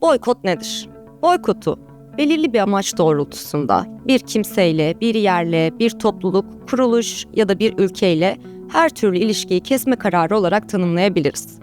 Boykot nedir? Boykotu belirli bir amaç doğrultusunda bir kimseyle, bir yerle, bir topluluk, kuruluş ya da bir ülkeyle her türlü ilişkiyi kesme kararı olarak tanımlayabiliriz.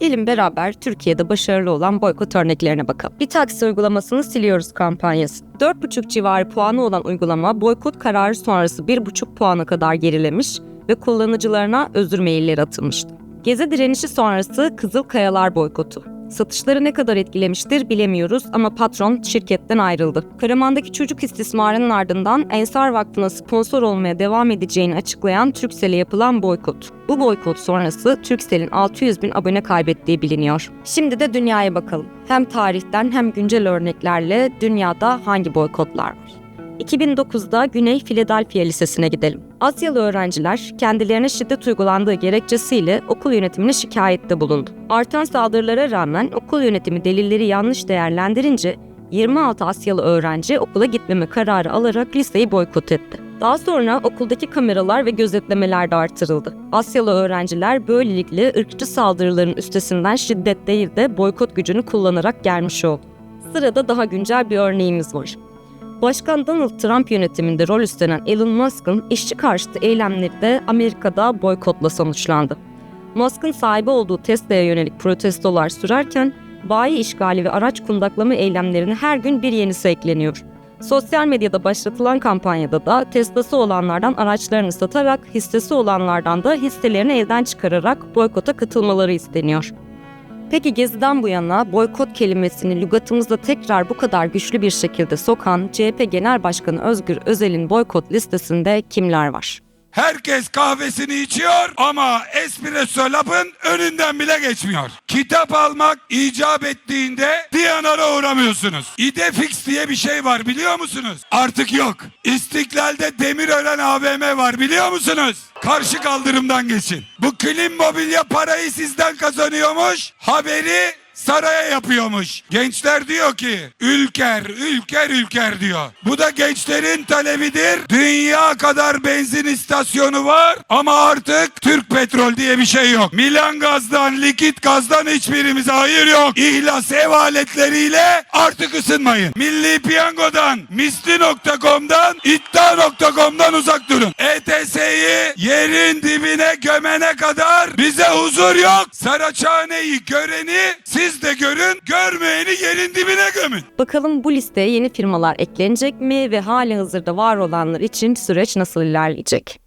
Gelin beraber Türkiye'de başarılı olan boykot örneklerine bakalım. Bir taksi uygulamasını siliyoruz kampanyası. 4,5 civarı puanı olan uygulama boykot kararı sonrası 1,5 puana kadar gerilemiş ve kullanıcılarına özür mailleri atılmıştı. Gezi direnişi sonrası Kızıl Kayalar boykotu. Satışları ne kadar etkilemiştir bilemiyoruz ama patron şirketten ayrıldı. Karaman'daki çocuk istismarının ardından Ensar Vakfı'na sponsor olmaya devam edeceğini açıklayan Turkcell'e yapılan boykot. Bu boykot sonrası Turkcell'in 600 bin abone kaybettiği biliniyor. Şimdi de dünyaya bakalım. Hem tarihten hem güncel örneklerle dünyada hangi boykotlar var? 2009'da Güney Philadelphia Lisesi'ne gidelim. Asyalı öğrenciler kendilerine şiddet uygulandığı gerekçesiyle okul yönetimine şikayette bulundu. Artan saldırılara rağmen okul yönetimi delilleri yanlış değerlendirince 26 Asyalı öğrenci okula gitmeme kararı alarak liseyi boykot etti. Daha sonra okuldaki kameralar ve gözetlemeler de artırıldı. Asyalı öğrenciler böylelikle ırkçı saldırıların üstesinden şiddet değil de boykot gücünü kullanarak gelmiş oldu. Sırada daha güncel bir örneğimiz var. Başkan Donald Trump yönetiminde rol üstlenen Elon Musk'ın işçi karşıtı eylemleri de Amerika'da boykotla sonuçlandı. Musk'ın sahibi olduğu Tesla'ya yönelik protestolar sürerken bayi işgali ve araç kundaklama eylemlerine her gün bir yenisi ekleniyor. Sosyal medyada başlatılan kampanyada da Tesla'sı olanlardan araçlarını satarak, hissesi olanlardan da hisselerini elden çıkararak boykota katılmaları isteniyor. Peki Gezi'den bu yana boykot kelimesini lügatımızda tekrar bu kadar güçlü bir şekilde sokan CHP Genel Başkanı Özgür Özel'in boykot listesinde kimler var? Herkes kahvesini içiyor ama espresso labın önünden bile geçmiyor. Kitap almak icap ettiğinde Diyanar'a uğramıyorsunuz. İdefix diye bir şey var biliyor musunuz? Artık yok. İstiklal'de Demirören AVM var biliyor musunuz? Karşı kaldırımdan geçin. Bu Klim Mobilya parayı sizden kazanıyormuş. Haberi saraya yapıyormuş. Gençler diyor ki ülker, ülker, ülker diyor. Bu da gençlerin talebidir. Dünya kadar benzin istasyonu var ama artık Türk petrol diye bir şey yok. Milan gazdan, likit gazdan hiçbirimize hayır yok. İhlas ev aletleriyle artık ısınmayın. Milli Piyango'dan, misli.com'dan, iddia.com'dan uzak durun. ETS'yi yerin dibine gömene kadar bize huzur yok. Saraçhane'yi göreni siz de görün, görmeyeni yerin dibine gömün. Bakalım bu listeye yeni firmalar eklenecek mi ve hali hazırda var olanlar için süreç nasıl ilerleyecek?